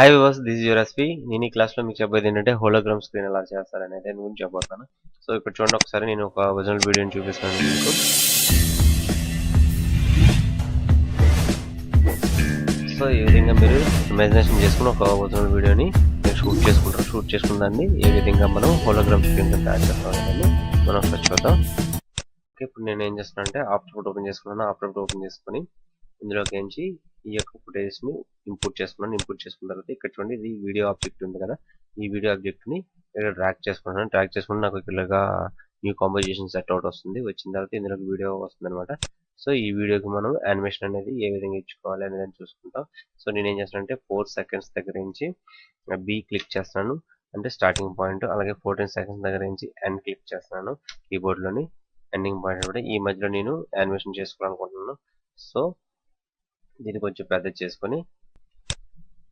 Hi viewers this your SP నేను ఈ క్లాస్లో మీకు చెప్పేది ఏంటంటే హోలోగ్రామ్ స్క్రీన్ ఎలా చేస్తారనేది దాని నేను చెప్పబోతున్నాను. సో ఇక్కడ చూడండి ఒకసారి నేను ఒక ఒరిజినల్ వీడియోని చూపిస్తాను మీకు. సో ఈ విధంగా మీరు ఇమాజినేషన్ చేసుకుని ఒక ఒరిజినల్ వీడియోని మీరు షూట్ చేసుకుంటారు. షూట్ చేసుకుందండి ఈ ఏ విధంగా మనం హోలోగ్రామ్ స్క్రీన్ తయారు చేస్తామని మనం ఒకసారి చూద్దాం. ఇప్పుడు నేను ఏం చేస్తున్నాను అంటే ఆఫ్టర్ ఓపెన్ చేసుకున్నాను. ఆఫ్టర్ ఓపెన్ చేసుకొని ఇందులోకి ఏంచి ఈ యొక్క ఫుటేజ్ని ఇంపోర్ట్ చేసుకున్నాను. ఇంపోర్ట్ చేసుకున్న తర్వాత ఇక్కడ చూడండి ఇది వీడియో ఆబ్జెక్ట్ ఉంది కదా. ఈ వీడియో ఆబ్జెక్ట్ని ఇక్కడ ట్రాక్ చేసుకున్నాను ట్రాక్ చేసుకుని నాకు ఇలాగా న్యూ కాంపోజిషన్ సెట్ అవుట్ వస్తుంది. వచ్చిన తర్వాత ఇందులోకి వీడియో వస్తుంది అనమాట సో ఈ వీడియోకి మనం యానిమేషన్ అనేది ఏ విధంగా ఇచ్చుకోవాలి అనేది చూసుకుంటాం. సో నేను ఏం చేస్తానంటే ఫోర్ సెకండ్స్ దగ్గర నుంచి బి క్లిక్ చేస్తున్నాను. అంటే స్టార్టింగ్ పాయింట్ అలాగే ఫోర్టీన్ సెకండ్స్ దగ్గర నుంచి ఎండ్ క్లిక్ చేస్తున్నాను. కీబోర్డ్లోని ఎండింగ్ పాయింట్ కూడా ఈ మధ్యలో నేను యానిమేషన్ చేసుకోవాలనుకుంటున్నాను. సో దీన్ని కొంచెం పెద్ద చేసుకొని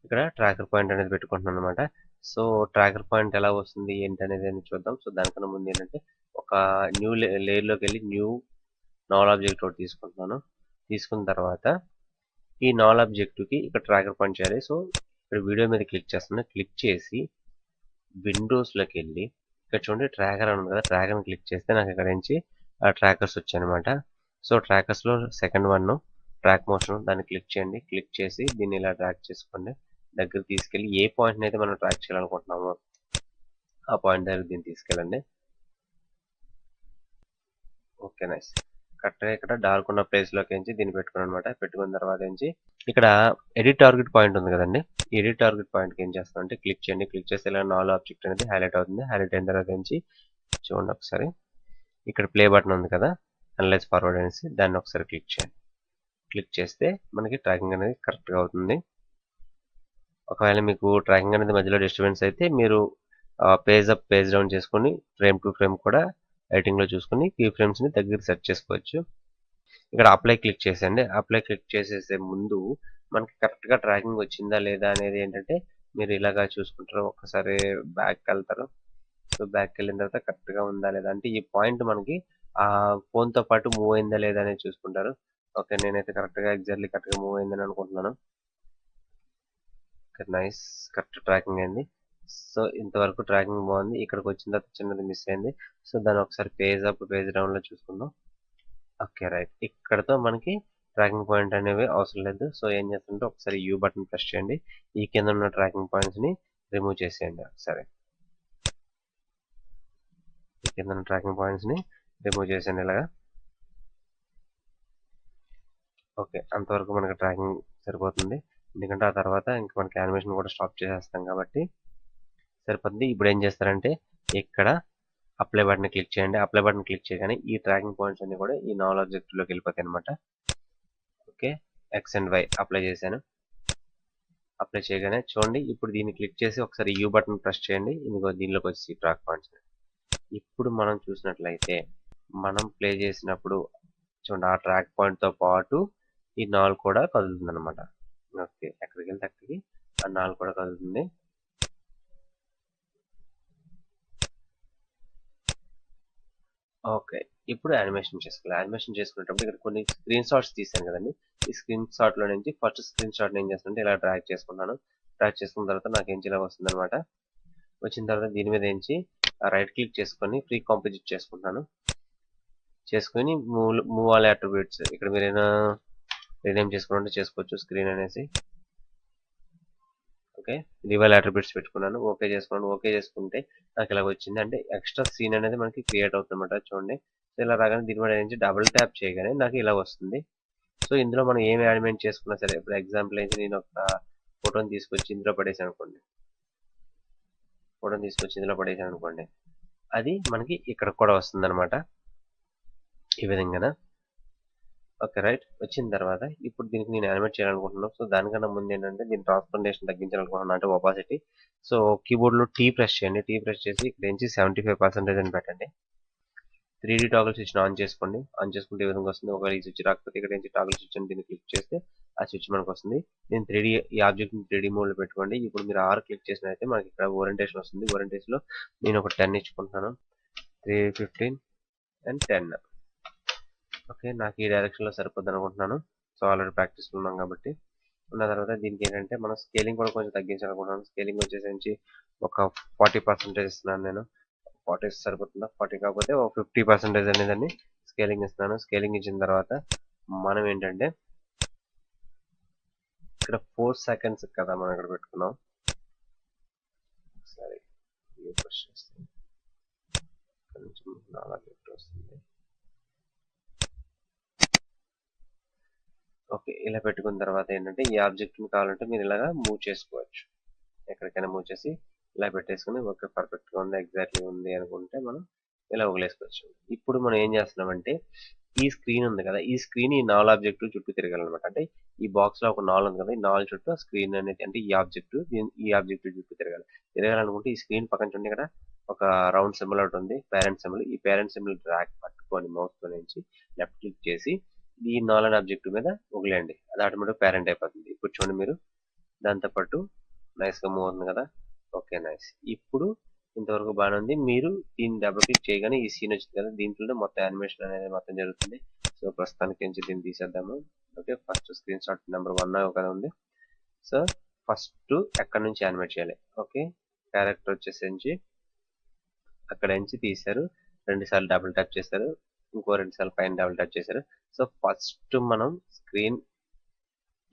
ఇక్కడ ట్రాకర్ పాయింట్ అనేది పెట్టుకుంటున్నాను అనమాట సో ట్రాకర్ పాయింట్ ఎలా వస్తుంది ఏంటి అనేది చూద్దాం. సో దానికన్నా ముందు ఏంటంటే ఒక న్యూ లేయర్లోకి వెళ్ళి న్యూ నాల్ ఆబ్జెక్ట్ ఒకటి తీసుకుంటున్నాను. తీసుకున్న తర్వాత ఈ నాల్ ఆబ్జెక్ట్కి ఇక్కడ ట్రాకర్ పాయింట్ చేయాలి. సో ఇక్కడ వీడియో మీద క్లిక్ చేస్తున్నా క్లిక్ చేసి విండోస్లోకి వెళ్ళి ఇక్కడ చూడండి ట్రాకర్ అని ఉంది కదా ట్రాకర్ని క్లిక్ చేస్తే నాకు ఇక్కడ నుంచి ఆ ట్రాకర్స్ వచ్చాయన్నమాట. సో ట్రాకర్స్లో సెకండ్ వన్ ట్రాక్ మోషన్ దాన్ని క్లిక్ చేయండి. క్లిక్ చేసి దీన్ని ఇలా ట్రాక్ చేసుకోండి. దగ్గర తీసుకెళ్ళి ఏ పాయింట్ని అయితే మనం ట్రాక్ చేయాలనుకుంటున్నామో ఆ పాయింట్ దగ్గర దీన్ని తీసుకెళ్ళండి. Okay nice. కరెక్ట్గా ఇక్కడ డార్క్ ఉన్న ప్లేస్లోకి నుంచి దీన్ని పెట్టుకుని అనమాట. పెట్టుకున్న తర్వాత ఏంచి ఇక్కడ ఎడిట్ టార్గెట్ పాయింట్ ఉంది కదండి. ఎడిట్ టార్గెట్ పాయింట్కి ఏం చేస్తాం అంటే క్లిక్ చేయండి. క్లిక్ చేస్తే ఇలా నాలుగు ఆబ్జెక్ట్ అనేది హైలైట్ అవుతుంది. హైలైట్ అయిన తర్వాత నుంచి చూడండి ఒకసారి. ఇక్కడ ప్లే బటన్ ఉంది కదా. అనలైజ్ ఫార్వర్డ్ అనేసి దాన్ని ఒకసారి క్లిక్ చేయండి. క్లిక్ చేస్తే మనకి ట్రాకింగ్ అనేది కరెక్ట్గా అవుతుంది. ఒకవేళ మీకు ట్రాకింగ్ అనేది మధ్యలో డిస్టర్బెన్స్ అయితే మీరు పేజ్ అప్ పేజ్ డౌన్ చేసుకొని ఫ్రేమ్ టు ఫ్రేమ్ కూడా ఎడిటింగ్లో చూసుకొని కీ ఫ్రేమ్స్ని దగ్గర సెట్ చేసుకోవచ్చు. ఇక్కడ అప్లై క్లిక్ చేసేయండి. అప్లై క్లిక్ చేసేసే ముందు మనకి కరెక్ట్గా ట్రాకింగ్ వచ్చిందా లేదా అనేది ఏంటంటే మీరు ఇలాగా చూసుకుంటారు. ఒకసారి బ్యాక్ వెళ్తారు. సో బ్యాక్ వెళ్ళిన తర్వాత కరెక్ట్గా ఉందా లేదా అంటే ఈ పాయింట్ మనకి ఆ ఫోన్తో పాటు మూవ్ అయిందా లేదా అనేది చూసుకుంటారు. ఓకే నేనైతే కరెక్ట్గా ఎగ్జాక్ట్లీ కరెక్ట్గా మూవ్ అయిందని అనుకుంటున్నాను. నైస్ కరెక్ట్ ట్రాకింగ్ అయింది. సో ఇంతవరకు ట్రాకింగ్ బాగుంది. ఇక్కడికి వచ్చిన తర్వాత చిన్నది మిస్ అయింది. సో దాన్ని ఒకసారి పేజ్ అప్ పేజ్ డౌన్లో చూసుకుందాం. ఓకే రైట్ ఇక్కడతో మనకి ట్రాకింగ్ పాయింట్ అనేవి అవసరం లేదు. సో ఏం చేస్తుంటే ఒకసారి యూ బటన్ ప్రెస్ చేయండి. ఈ కింద ఉన్న ట్రాకింగ్ పాయింట్స్ని రిమూవ్ చేసేయండి. ఒకసారి ఈ కింద ఉన్న ట్రాకింగ్ పాయింట్స్ని రిమూవ్ చేసేయండి ఇలాగా. ఓకే. అంతవరకు మనకి ట్రాకింగ్ సరిపోతుంది. ఎందుకంటే ఆ తర్వాత ఇంకా మనకి యానిమేషన్ కూడా స్టాప్ చేసేస్తాం కాబట్టి సరిపోతుంది. ఇప్పుడు ఏం చేస్తారంటే ఇక్కడ అప్లై బటన్ క్లిక్ చేయండి. అప్లై బటన్ క్లిక్ చేయగానే ఈ ట్రాకింగ్ పాయింట్స్ అన్ని కూడా ఈ నాలుగు ఆబ్జెక్టివ్లోకి వెళ్ళిపోతాయి అనమాట okay. X and Y apply చేశాను. అప్లై చేయగానే చూడండి ఇప్పుడు దీన్ని క్లిక్ చేసి ఒకసారి యూ బటన్ ప్రెస్ చేయండి. ఇంకో దీనిలోకి వచ్చి ట్రాక్ పాయింట్స్. ఇప్పుడు మనం చూసినట్లయితే మనం ప్లే చేసినప్పుడు చూడండి ఆ ట్రాక్ పాయింట్తో పాటు ఈ నాలుగు కూడా కదులుతుంది అనమాట ఓకే ఎక్కడికి వెళ్తే అక్కడికి ఆ నాలుగు కూడా కదులుతుంది. ఓకే ఇప్పుడు యానిమేషన్ చేసుకోవాలి యానిమేషన్ చేసుకునేటప్పుడు ఇక్కడ కొన్ని స్క్రీన్ షాట్స్ తీసాను కదండి. ఈ స్క్రీన్ షాట్లో నుంచి ఫస్ట్ స్క్రీన్ షాట్ ఏం చేస్తుంటే ఇలా డ్రాగ్ చేసుకున్నాను. డ్రాగ్ చేసుకున్న తర్వాత నాకు ఏం ఇలా వస్తుంది అనమాట వచ్చిన తర్వాత దీని మీద ఏంచి రైట్ క్లిక్ చేసుకొని ఫ్రీ కాంపోజిట్ చేసుకుంటాను చేసుకుని మూవ్ మూవ్ ఆల్ అట్రిబ్యూట్స్. ఇక్కడ మీరు రీనేమ్ చేసుకుంటే చేసుకోవచ్చు స్క్రీన్ అనేసి. ఓకే? రివల్ అట్రిబ్యూట్స్ పెట్టుకున్నాను. ఓకే చేసుకున్నాను ఓకే చేసుకుంటే నాకు ఇలా వచ్చింది. అంటే ఎక్స్ట్రా సీన్ అనేది మనకి క్రియేట్ అవుతుందన్నమాట చూడండి. సో ఇలా రాగానే దీని మీద నుంచి డబుల్ ట్యాప్ చేయగానే నాకు ఇలా వస్తుంది. సో ఇందులో మనం ఏమి యాడ్మెంట్ చేసుకున్నా సరే ఇప్పుడు ఎగ్జాంపుల్ అయితే నేను ఒక ఫోటోని తీసుకొచ్చి ఇందులో పడేసాను అనుకోండి. ఫోటోని తీసుకొచ్చి ఇందులో పడేసాను అనుకోండి. అది మనకి ఇక్కడ కూడా వస్తుంది ఈ విధంగా ఓకే రైట్. వచ్చిన తర్వాత ఇప్పుడు దీనికి నేను యానిమేట్ చేయాలనుకుంటున్నాను. సో దానికన్నా ముందు ఏంటంటే దీని ట్రాన్స్పర్టేషన్ తగ్గించాలనుకుంటున్నాను అంటే ఒపాసిటీ. సో కీబోర్డ్లో టీ ప్రెస్ చేయండి. టీ ప్రెస్ చేసి ఇక్కడ నుంచి సెవెంటీ ఫైవ్ పర్సెంటేజ్ అని పెట్టండి. Three D toggle switch on చేసుకోండి. ఆన్ చేసుకుంటే ఈ విధంగా వస్తుంది. ఒకవేళ ఈ స్విచ్ రాకపోతే ఇక్కడ నుంచి టాగుల్ స్విచ్ అని దీన్ని క్లిక్ చేస్తే ఆ స్విచ్ మనకు వస్తుంది. నేను త్రీ డీ ఈ ఆబ్జెక్ట్ త్రీ డీ మోడ్లో పెట్టుకోండి. ఇప్పుడు మీరు ఆర్ క్లిక్ చేసినైతే మనకి ఇక్కడ ఓరియంటేషన్ వస్తుంది. ఓరియంటేషన్లో నేను ఒక ten ఇచ్చుకుంటున్నాను. Three fifteen and ten. Okay నాకు ఈ డైరెక్షన్లో సరిపోద్ది అనుకుంటున్నాను సో ఆల్రెడీ ప్రాక్టీస్లో ఉన్నాం కాబట్టి. ఉన్న తర్వాత దీనికి ఏంటంటే మనం స్కేలింగ్ కూడా కొంచెం తగ్గించాలనుకుంటున్నాను. స్కేలింగ్ వచ్చేసి ఒక ఫార్టీ పర్సెంటేజ్ ఇస్తున్నాను నేను. ఫార్టీ సరిపోతుందా? ఫార్టీ కాకపోతే ఒక ఫిఫ్టీ పర్సెంటేజ్ అనేదాన్ని స్కేలింగ్ ఇస్తున్నాను స్కేలింగ్ ఇచ్చిన తర్వాత మనం ఏంటంటే ఇక్కడ ఫోర్ సెకండ్స్ కదా మనం ఇక్కడ పెట్టుకున్నాం. సరే కొంచెం నాలుగు వస్తుంది. ఓకే. ఇలా పెట్టుకున్న తర్వాత ఏంటంటే ఈ ఆబ్జెక్ట్ కావాలంటే మీరు ఇలాగా మూవ్ చేసుకోవచ్చు. ఎక్కడికైనా మూవ్ చేసి ఇలా పెట్టేసుకుని ఓకే పర్ఫెక్ట్గా ఉంది ఎగ్జాక్ట్లీ ఉంది అనుకుంటే మనం ఇలా వదిలేసుకోవచ్చు. ఇప్పుడు మనం ఏం చేస్తున్నామంటే ఈ స్క్రీన్ ఉంది కదా ఈ స్క్రీన్ ఈ నాలుగు ఆబ్జెక్ట్ చుట్టూ తిరగాలన్నమాట. అంటే ఈ బాక్స్లో ఒక నాలుగు ఉంది కదా ఈ నాలుగు చుట్టూ స్క్రీన్ అనేది అంటే ఈ ఆబ్జెక్ట్ ఈ ఆబ్జెక్ట్ చుట్టూ తిరగాలి. తిరగాలనుకుంటే ఈ స్క్రీన్ పక్కన చూడండి ఇక్కడ ఒక రౌండ్ సింబల్ ఒకటి ఉంది పేరెంట్ సింబల్. ఈ పేరెంట్ సింబల్ డ్రాక్ పట్టుకొని మౌస్తో నుంచి లెఫ్ట్ క్లిక్ చేసి ఈ నాలుగు ఆబ్జెక్ట్ మీద వదిలేయండి. అది ఆటోమేటిక్ పేరెంట్ అయిపోతుంది. ఇప్పుడు చూడండి మీరు. దాంతో పాటు మూవ్ అవుతుంది కదా. ఓకే నైస్ ఇప్పుడు ఇంతవరకు బాగానే ఉంది. మీరు దీన్ని డబుల్ క్లిక్ చేయగానే ఈ సీన్ వచ్చింది కదా. దీంట్లోనే మొత్తం యానిమేషన్ అనేది మొత్తం జరుగుతుంది. సో ప్రస్తుతానికి నుంచి దీన్ని తీసేద్దాము. Okay first screenshot number one కదా ఉంది. సో ఫస్ట్ ఎక్కడి నుంచి యానిమేట్ చేయాలి? ఓకే క్యారెక్టర్ వచ్చేసి అక్కడ నుంచి తీశారు. రెండు సార్లు డబుల్ ట్యాప్ చేశారు. ఇంకో రెండు సార్లు పైన డబుల్ ట్యాప్ చేశారు. సో ఫస్ట్ మనం స్క్రీన్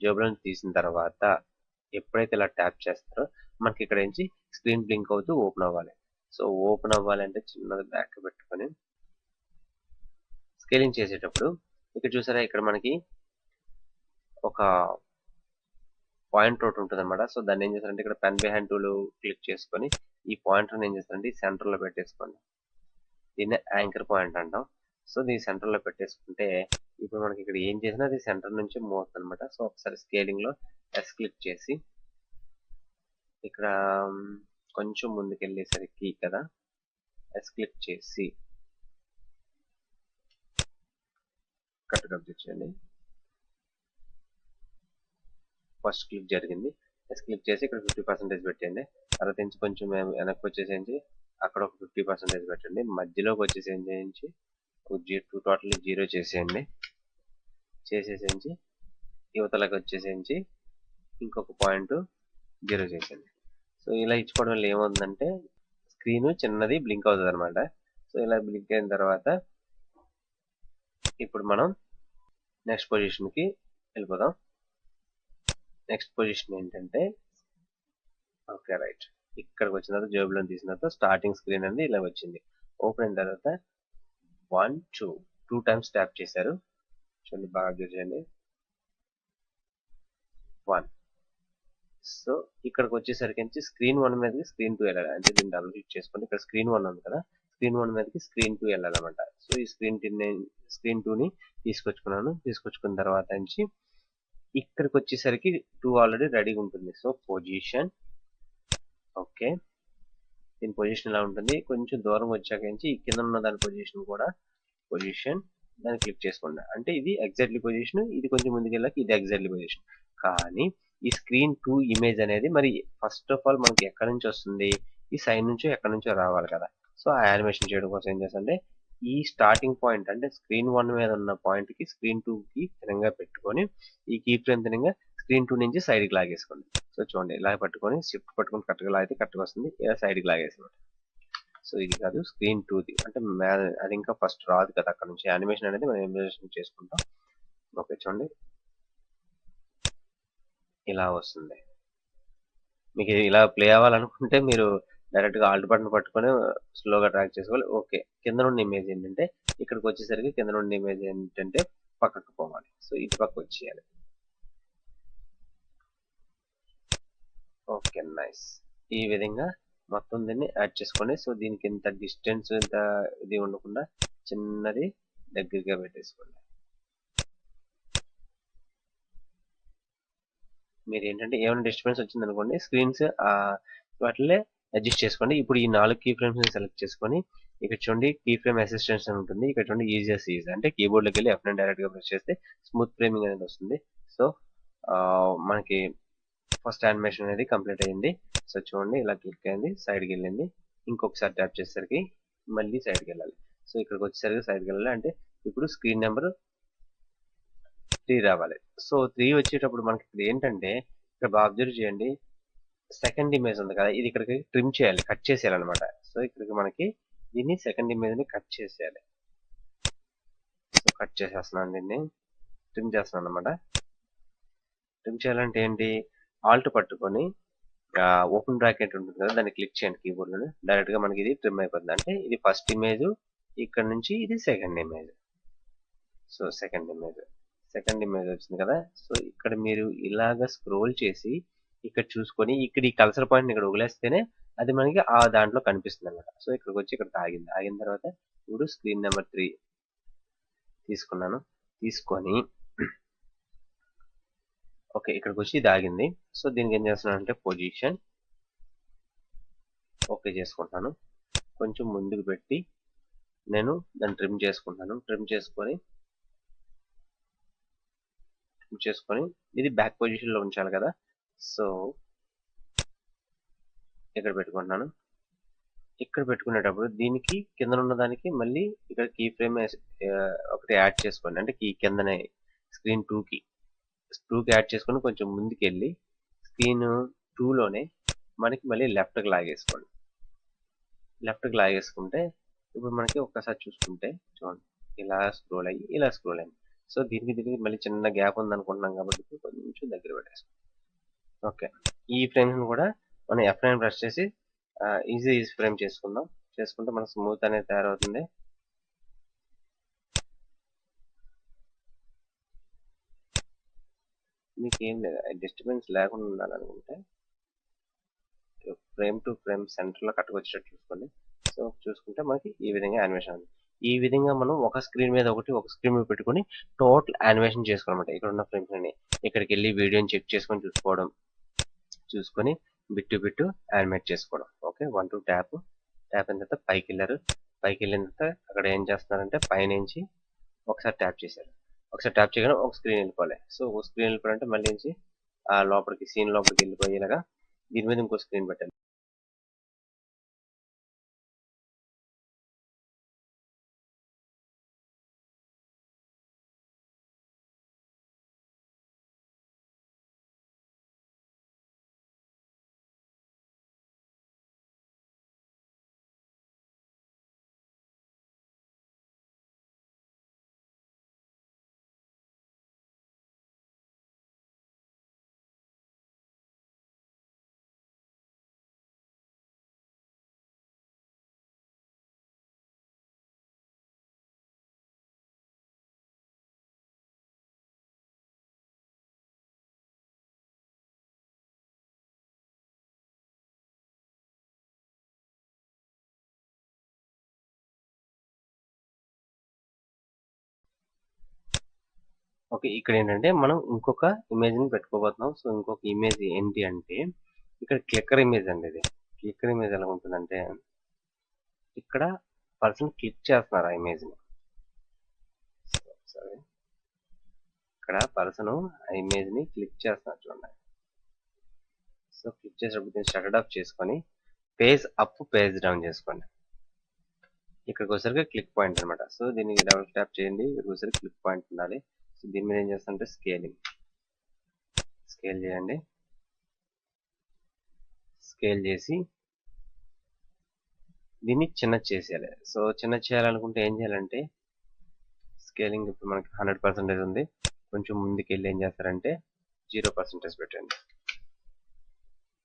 జోబులో తీసిన తర్వాత ఎప్పుడైతే ఇలా ట్యాప్ చేస్తారో మనకి ఇక్కడ నుంచి స్క్రీన్ బ్లింక్ అవుతూ ఓపెన్ అవ్వాలి. సో ఓపెన్ అవ్వాలంటే చిన్నది బ్యాక్ పెట్టుకొని స్కేలింగ్ చేసేటప్పుడు ఇక్కడ చూసారా ఇక్కడ మనకి ఒక పాయింట్ ఒకటి ఉంటుంది అనమాట సో దాన్ని ఏం చేస్తారంటే ఇక్కడ పెన్ బిహైండ్ టూలు క్లిక్ చేసుకొని ఈ పాయింట్ ఏం చేస్తారంటే ఈ సెంటర్లో పెట్టేసుకోండి. దీన్ని యాంకర్ పాయింట్ అంటాం. సో దీని సెంటర్లో పెట్టేసుకుంటే ఇప్పుడు మనకి ఇక్కడ ఏం చేసినా అది సెంటర్ నుంచి మూవ్ అవుతుంది అనమాట సో ఒకసారి స్కేలింగ్లో ఎస్ క్లిక్ చేసి ఇక్కడ కొంచెం ముందుకెళ్ళేసరికి కదా ఎస్ క్లిక్ చేసి కట్ కంప్లీట్ చేయండి. ఫస్ట్ క్లిక్ జరిగింది. ఎస్ క్లిక్ చేసి ఇక్కడ ఫిఫ్టీ పర్సెంటేజ్ పెట్టండి తర్వాత నుంచి కొంచెం వెనక్కి వచ్చేసేసి అక్కడ ఒక ఫిఫ్టీ పర్సెంటేజ్ పెట్టండి. మధ్యలోకి వచ్చేసేంచి టూ టోటల్ జీరో చేసేయండి. చేసేసేంచి యువతలకు వచ్చేసేంచి ఇంకొక పాయింట్ జీరో చేసేయండి. సో ఇలా ఇచ్చుకోవడం వల్ల ఏమవుతుందంటే స్క్రీన్ చిన్నది బ్లింక్ అవుతుంది అనమాట సో ఇలా బ్లింక్ అయిన తర్వాత ఇప్పుడు మనం నెక్స్ట్ పొజిషన్కి వెళ్ళిపోదాం. నెక్స్ట్ పొజిషన్ ఏంటంటే ఓకే రైట్. ఇక్కడికి వచ్చిన తర్వాత జేబులో తీసిన తర్వాత స్టార్టింగ్ స్క్రీన్ అనేది ఇలా వచ్చింది. ఓపెన్ అయిన తర్వాత one two. Two times tap చేశారు. చూడండి బాగా అబ్జర్వ్ చేయండి. వన్. సో ఇక్కడికి వచ్చేసరికి నుంచి స్క్రీన్ వన్ మీదకి స్క్రీన్ టూ వెళ్ళాలి. అంటే దీన్ని డబుల్ క్లిక్ చేసుకొని ఇక్కడ స్క్రీన్ వన్ ఉంది కదా. స్క్రీన్ వన్ మీదకి స్క్రీన్ టూ వెళ్ళాలన్నమాట. సో ఈ స్క్రీన్ స్క్రీన్ టూని తీసుకొచ్చుకున్నాను. తీసుకొచ్చుకున్న తర్వాత నుంచి ఇక్కడికి వచ్చేసరికి టూ ఆల్రెడీ రెడీగా ఉంటుంది. So position. ఓకే. దీని పొజిషన్ ఇలా ఉంటుంది? కొంచెం దూరం వచ్చాక నుంచి కింద ఉన్న దాని పొజిషన్ కూడా పొజిషన్ దాన్ని క్లిక్ చేసుకోండి. అంటే ఇది ఎగ్జాక్ట్లీ పొజిషన్ ఇది కొంచెం ముందుకెళ్ళాక ఇది ఎగ్జాక్ట్లీ పొజిషన్ కానీ ఈ స్క్రీన్ టూ ఇమేజ్ అనేది మరి ఫస్ట్ ఆఫ్ ఆల్ మనకి ఎక్కడి నుంచి వస్తుంది? ఈ సైడ్ నుంచో ఎక్కడి నుంచో రావాలి కదా. సో ఆ యానిమేషన్ చేయడం కోసం ఏం చేస్తుంటే ఈ స్టార్టింగ్ పాయింట్ అంటే స్క్రీన్ వన్ మీద ఉన్న పాయింట్కి స్క్రీన్ టూ కి తినంగా పెట్టుకొని ఈ కీ ఫ్రేమ్ తినంగా స్క్రీన్ టూ నుంచి సైడ్కి లాగేసుకోండి. సో చూడండి ఇలా పట్టుకొని షిఫ్ట్ పట్టుకొని కరెక్ట్గా లాగితే కరెక్ట్గా వస్తుంది. ఇలా సైడ్కి లాగేసుకోండి. సో ఇది కాదు స్క్రీన్ టూది. అంటే అది ఇంకా ఫస్ట్ రాదు కదా అక్కడ నుంచి యానిమేషన్ అనేది మనం యానిమేషన్ చేసుకుంటాం. ఓకే చూడండి. ఇలా వస్తుంది. మీకు ఇలా ప్లే అవ్వాలనుకుంటే మీరు డైరెక్ట్గా ఆల్ట్ బటన్ పట్టుకొని స్లోగా ట్రాక్ చేసుకోవాలి. ఓకే కింద నుండి ఇమేజ్ ఏంటంటే ఇక్కడికి వచ్చేసరికి కింద నుండి ఇమేజ్ ఏంటంటే పక్కకు పోవాలి. సో ఇటు పక్క వచ్చేయాలి. Okay nice. ఈ విధంగా మొత్తం దీన్ని యాడ్ చేసుకోండి సో దీనికి ఇంత డిస్టెన్స్ ఇంత ఇది ఉండకుండా చిన్నది దగ్గరగా పెట్టేసుకోండి. మీరు ఏంటంటే ఏమైనా డిస్టర్బెన్స్ వచ్చింది అనుకోండి స్క్రీన్స్ వాటిలో అడ్జస్ట్ చేసుకోండి. ఇప్పుడు ఈ నాలుగు కీ ఫ్రేమ్స్ సెలెక్ట్ చేసుకొని ఇక్కడ చూడండి కీ ఫ్రేమ్ అసిస్టెన్స్ అని ఉంటుంది. ఇక్కడ చూడండి ఈజియస్ ఈజీ అంటే కీబోర్డ్లోకి వెళ్ళి ఎఫ్ డైరెక్ట్గా ప్రెస్ చేస్తే స్మూత్ ఫ్రేమింగ్ అనేది వస్తుంది. సో మనకి ఫస్ట్ యానిమేషన్ అనేది కంప్లీట్ అయ్యింది. సో చూడండి ఇలా క్లిక్ అయింది సైడ్కి వెళ్ళింది. ఇంకొకసారి ట్యాప్ చేసేసరికి మళ్ళీ సైడ్కి వెళ్ళాలి. సో ఇక్కడికి వచ్చేసరికి సైడ్కి వెళ్ళాలి అంటే ఇప్పుడు స్క్రీన్ నెంబర్ త్రీ రావాలి. సో త్రీ వచ్చేటప్పుడు మనకి ఇక్కడ ఏంటంటే ఇక్కడ అబ్జర్వ్ చేయండి. సెకండ్ ఇమేజ్ ఉంది కదా ఇది ఇక్కడికి ట్రిమ్ చేయాలి కట్ చేసేయాలన్నమాట. సో ఇక్కడికి మనకి దీన్ని సెకండ్ ఇమేజ్ని కట్ చేసేయాలి. సో కట్ చేసేస్తున్నాను దీన్ని ట్రిమ్ చేస్తున్నాను అనమాట ట్రిమ్ చేయాలంటే ఏంటి? ఆల్ట్ పట్టుకొని ఓపెన్ బ్రాకెట్ ఉంటుంది కదా దాన్ని క్లిక్ చేయండి కీబోర్డ్లో డైరెక్ట్గా మనకి ఇది ట్రిమ్ అయిపోతుంది. అంటే ఇది ఫస్ట్ ఇమేజ్ ఇక్కడ నుంచి ఇది second image so second image second image వచ్చింది కదా. సో ఇక్కడ మీరు ఇలాగ స్క్రోల్ చేసి ఇక్కడ చూసుకొని ఇక్కడ ఈ కల్సర్ పాయింట్ ఇక్కడ వదిలేస్తేనే అది మనకి ఆ దాంట్లో కనిపిస్తుంది అనమాట సో ఇక్కడికి వచ్చి ఇక్కడ ఆగింది. ఆగిన తర్వాత ఇప్పుడు స్క్రీన్ నెంబర్ త్రీ తీసుకున్నాను. తీసుకొని ఓకే ఇక్కడికి వచ్చి ఇది ఆగింది సో దీనికి ఏం చేస్తున్నాను అంటే పొజిషన్. ఓకే చేసుకుంటాను. కొంచెం ముందుకు పెట్టి నేను దాన్ని ట్రిమ్ చేసుకుంటాను. ట్రిమ్ చేసుకొని ట్రిమ్ చేసుకొని ఇది బ్యాక్ పొజిషన్లో ఉంచాలి కదా. సో ఇక్కడ పెట్టుకుంటున్నాను. ఇక్కడ పెట్టుకునేటప్పుడు దీనికి కింద ఉన్న దానికి మళ్ళీ ఇక్కడ కీ ఫ్రేమ్ ఒకటి యాడ్ చేసుకోండి. అంటే కీ కిందనే స్క్రీన్ టూకి స్క్రూకి యాడ్ చేసుకొని కొంచెం ముందుకు వెళ్ళి స్క్రీన్ టూలోనే మనకి మళ్ళీ లెఫ్ట్కి లాగేసుకోండి. లెఫ్ట్కి లాగేసుకుంటే ఇప్పుడు మనకి ఒక్కసారి చూసుకుంటే చూడండి. ఇలా స్క్రోల్ అయ్యి ఇలా స్క్రోల్ అయ్యింది సో దీనికి దీనికి మళ్ళీ చిన్న గ్యాప్ ఉంది అనుకుంటున్నాం కాబట్టి కొంచెం దగ్గర పెట్టేసుకోండి ఓకే. ఈ ఫ్రేమ్స్ని కూడా మనం ఎఫ్ ఫ్రేమ్ ప్రెస్ చేసి ఈజీ ఈజీ ఫ్రేమ్ చేసుకుందాం. చేసుకుంటే మనకు స్మూత్ అనేది తయారవుతుంది. మీకు ఏం లేదు డిస్టర్బెన్స్ లేకుండా ఉండాలనుకుంటే ఫ్రేమ్ టు ఫ్రేమ్ సెంటర్లో కట్టుకొచ్చేటట్టు చూసుకోండి. సో చూసుకుంటే మనకి ఈ విధంగా యానిమేషన్ ఉంది. ఈ విధంగా మనం ఒక స్క్రీన్ మీద ఒకటి ఒక స్క్రీన్ మీద పెట్టుకొని టోటల్ యానిమేషన్ చేసుకోవాలన్నమాట. ఇక్కడ ఉన్న ఫ్రేమ్స్ అన్ని. ఇక్కడికి వెళ్ళి వీడియోని చెక్ చేసుకొని చూసుకోవడం. చూసుకొని బిట్టు బిట్టు యానిమేట్ చేసుకోవడం. Okay? One two tap. Tap అయిన తర్వాత పైకి వెళ్ళారు. పైకి వెళ్ళిన తర్వాత అక్కడ ఏం చేస్తున్నారంటే పైనుంచి ఒకసారి ట్యాప్ చేశారు. ఒకసారి ట్యాప్ చేయగానే ఒక స్క్రీన్ వెళ్ళిపోవాలి. సో ఒక స్క్రీన్ వెళ్ళిపోవాలంటే మళ్ళీ నుంచి ఆ లోపలికి సీన్ లోపలికి వెళ్ళిపోయేలాగా దీని మీద ఇంకో స్క్రీన్ పెట్టాలి. ఓకే ఇక్కడ ఏంటంటే మనం ఇంకొక ఇమేజ్ని పెట్టుకోబోతున్నాం. సో ఇంకొక ఇమేజ్ ఏంటి అంటే ఇక్కడ క్లిక్కర్ ఇమేజ్ అండి ఇది. క్లిక్కర్ ఇమేజ్ ఎలా ఉంటుందంటే ఇక్కడ పర్సన్ క్లిక్ చేస్తున్నారు ఆ ఇమేజ్ని? సరే ఇక్కడ పర్సన్ ఆ ఇమేజ్ని క్లిక్ చేస్తున్నారు చూడండి. సో క్లిక్ చేసేటప్పుడు దీన్ని అప్ ఆఫ్ చేసుకొని పేజ్ అప్ పేజ్ డౌన్ చేసుకోండి. ఇక్కడికి వచ్చరికి క్లిక్ పాయింట్ అనమాట సో దీనికి డబుల్ ట్యాప్ చేయండి. ఇక్కడికి వచ్చరికి క్లిక్ పాయింట్ ఉండాలి. సో దీని మీద ఏం చేస్తానంటే స్కేలింగ్. స్కేల్ చేయండి. స్కేల్ చేసి దీన్ని చిన్న చేసేయాలి. సో చిన్న చేయాలనుకుంటే ఏం చేయాలంటే స్కేలింగ్ ఇప్పుడు మనకి హండ్రెడ్ పర్సెంటేజ్ ఉంది. కొంచెం ముందుకు వెళ్ళి ఏం చేస్తారంటే జీరో పర్సెంటేజ్ పెట్టండి.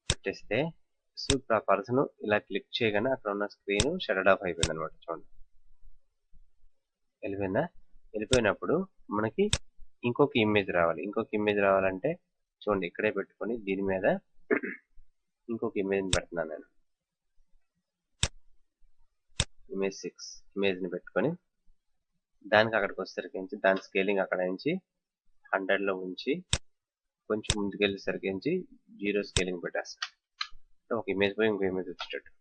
పెట్టేస్తే సో ఇప్పుడు ఆ పర్సన్ ఇలా క్లిక్ చేయగానే అక్కడ ఉన్న స్క్రీన్ షట్ ఆఫ్ అయిపోయింది అనమాట చూడండి. వెళ్ళిపోయిందా? వెళ్ళిపోయినప్పుడు మనకి ఇంకొక ఇమేజ్ రావాలి. ఇంకొక ఇమేజ్ రావాలంటే చూడండి ఇక్కడే పెట్టుకొని దీని మీద ఇంకొక ఇమేజ్ పెడుతున్నాను నేను. ఇమేజ్ సిక్స్ ఇమేజ్ని పెట్టుకొని దానికి అక్కడికి వచ్చేసరికి దాని స్కేలింగ్ అక్కడ నుంచి హండ్రెడ్లో ఉంచి కొంచెం ముందుకెళ్ళేసరికి నుంచి జీరో స్కేలింగ్ పెట్టేస్తాను. ఒక ఇమేజ్ పోయి ఇంకో ఇమేజ్ వచ్చేటట్టు.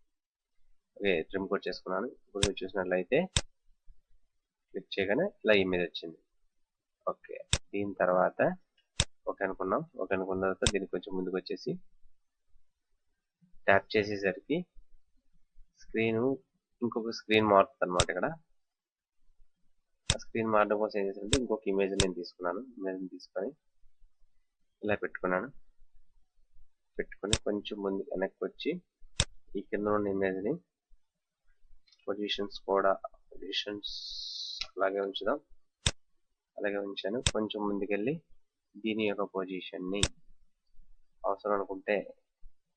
ఓకే ట్రిమ్ కోడ్ చేసుకున్నాను. ఇప్పుడు మీరు చూసినట్లయితే క్లిక్ చేయగానే ఇలా ఇమేజ్ వచ్చింది. ఓకే. దీని తర్వాత ఓకే అనుకున్నాం. ఓకే అనుకున్న తర్వాత దీనికి కొంచెం ముందుకు వచ్చేసి ట్యాప్ చేసేసరికి స్క్రీన్ ఇంకొక స్క్రీన్ మారుతుంది అనమాట ఇక్కడ. ఆ స్క్రీన్ మారడం కోసం ఏం చేశానంటే ఇంకొక ఇమేజ్ నేను తీసుకున్నాను. ఇమేజ్ తీసుకొని ఇలా పెట్టుకున్నాను. పెట్టుకొని కొంచెం ముందు వెనక్కి వచ్చి ఈ కింద ఉన్న ఇమేజ్ని పొజిషన్స్ కూడా పొజిషన్స్ అలాగే ఉంచుదాం. అలాగే ఉంచాను. కొంచెం ముందుకెళ్ళి దీని యొక్క పొజిషన్ని అవసరం అనుకుంటే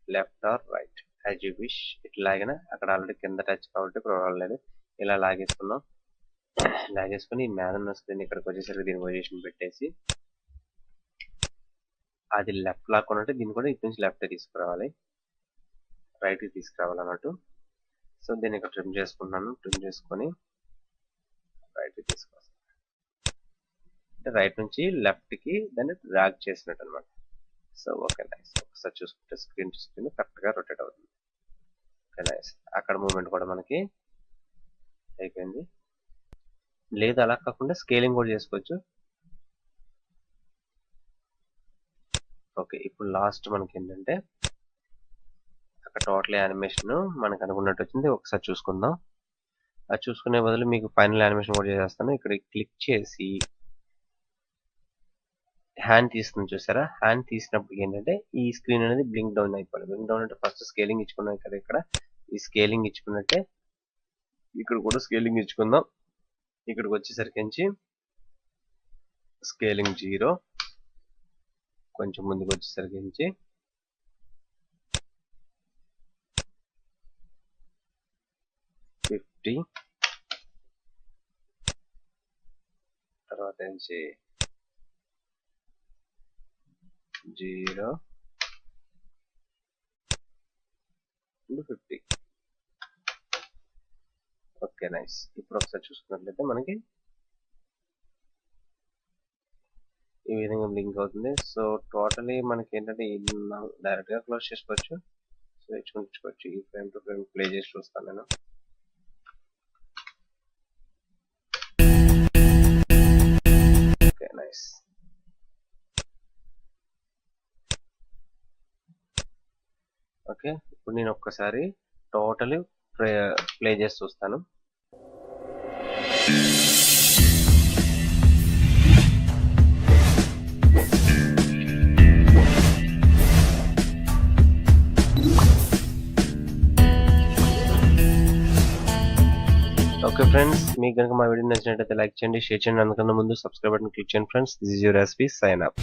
left or right as you wish ఇట్లా లాగిన అక్కడ ఆల్రెడీ కింద టచ్ కాబట్టి ప్రాబ్లం లేదు ఇలా లాగేసుకున్నాం. లాగేసుకుని మీద ఉన్న స్క్రీన్ ఇక్కడికి వచ్చేసరికి దీని పొజిషన్ పెట్టేసి అది లెఫ్ట్ లాక్కున్నట్టు దీన్ని కూడా ఇటు నుంచి లెఫ్ట్ తీసుకురావాలి. రైట్కి తీసుకురావాలి అన్నట్టు సో దీన్ని ఇక్కడ ట్రిమ్ చేసుకుంటున్నాను ట్రిమ్ చేసుకొని రైట్ తీసుకొస్తాను. అంటే రైట్ నుంచి లెఫ్ట్కి దాన్ని డ్రాగ్ చేసినట్టు అనమాట సో ఓకే నైస్ ఒకసారి చూసుకుంటే స్క్రీన్ టు స్క్రీన్ కరెక్ట్గా రొటేట్ అవుతుంది. ఓకే నైస్ అక్కడ మూమెంట్ కూడా మనకి అయిపోయింది. లేదు అలా కాకుండా స్కేలింగ్ కూడా చేసుకోవచ్చు. ఓకే ఇప్పుడు లాస్ట్ మనకి ఏంటంటే అక్కడ టోటల్ యానిమేషన్ మనకు అనుకున్నట్టు వచ్చింది. ఒకసారి చూసుకుందాం. అది చూసుకునే బదులు మీకు ఫైనల్ యానిమేషన్ కూడా చేసేస్తాను. ఇక్కడ క్లిక్ చేసి హ్యాండ్ తీస్తుంది చూసారా? హ్యాండ్ తీసినప్పుడు ఏంటంటే ఈ స్క్రీన్ అనేది బ్లింక్ డౌన్ అయిపోవాలి. బ్లింక్ డౌన్ అంటే ఫస్ట్ స్కేలింగ్ ఇచ్చుకున్నాం కదా ఇక్కడ. ఈ స్కేలింగ్ ఇచ్చుకున్నట్టే ఇక్కడ కూడా స్కేలింగ్ ఇచ్చుకుందాం. ఇక్కడికి వచ్చేసరికి నుంచి స్కేలింగ్ జీరో. కొంచెం ముందుకు వచ్చేసరికి నుంచి ఫిఫ్టీ తర్వాత నుంచి జీరో ఫిఫ్టీ. Okay nice. ఇప్పుడు ఒకసారి చూసుకున్నట్లయితే మనకి ఈ విధంగా లింక్ అవుతుంది. సో టోటలీ మనకి ఏంటంటే డైరెక్ట్గా క్లోజ్ చేసుకోవచ్చు. సో ఇచ్చుకుంటుకోవచ్చు ఈ ఫ్రేమ్ టు ఫ్రేమ్ ప్లే చేసి చూస్తాను నేను. ఓకే నైస్ ఓకే ఇప్పుడు నేను ఒక్కసారి టోటలీ ప్లే చేసి చూస్తాను. ఓకే ఫ్రెండ్స్ మీకు కనుక మా వీడియో నచ్చినట్లయితే లైక్ చేయండి షేర్ చేయండి. అందుకన్నా ముందు సబ్స్క్రైబ్ బటన్ క్లిక్ చేయండి friends this is your recipe sign up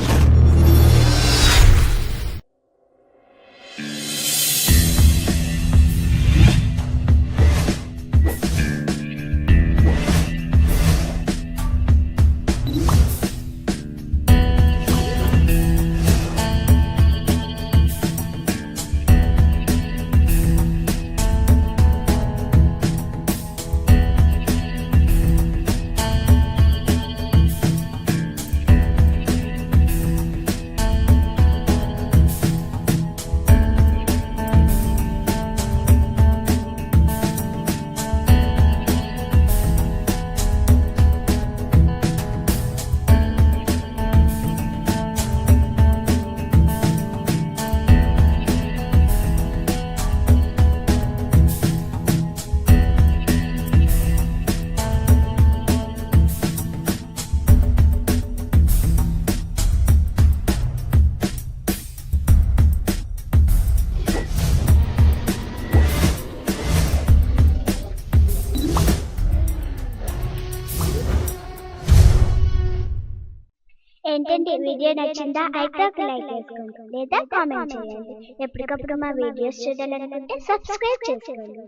video నచ్చిందా అయితే ఒక లైక్ వేసుకోండి లేదా కామెంట్ చేయండి. ఎప్పటికప్పుడు మా వీడియోస్ చూడాలనుకుంటే సబ్స్క్రైబ్ చేసుకోండి.